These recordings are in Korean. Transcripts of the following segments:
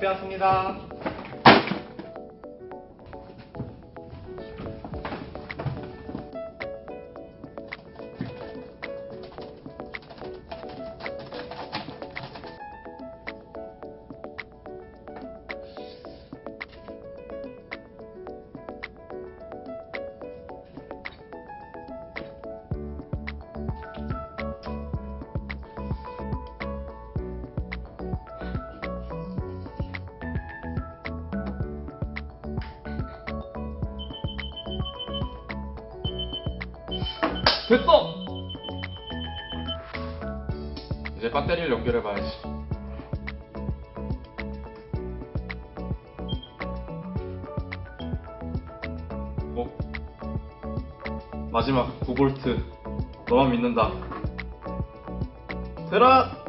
빼앗습니다. 됐어! 이제 배터리를 연결해 봐야지. 어? 마지막 9V. 너만 믿는다. 되라!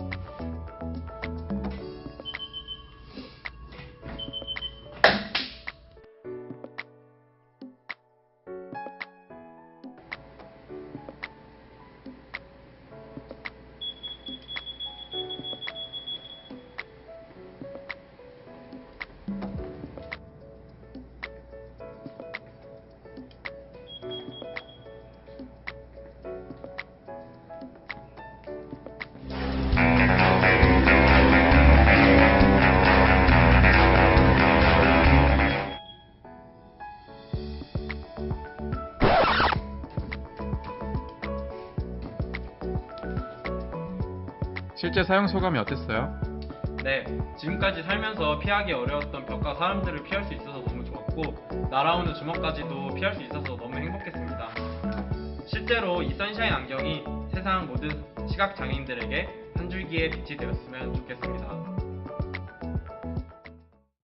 실제 사용 소감이 어땠어요? 네, 지금까지 살면서 피하기 어려웠던 벽과 사람들을 피할 수 있어서 너무 좋았고 날아오는 주먹까지도 피할 수 있어서 너무 행복했습니다. 실제로 이 선샤인 안경이 세상 모든 시각 장애인들에게 한 줄기의 빛이 되었으면 좋겠습니다.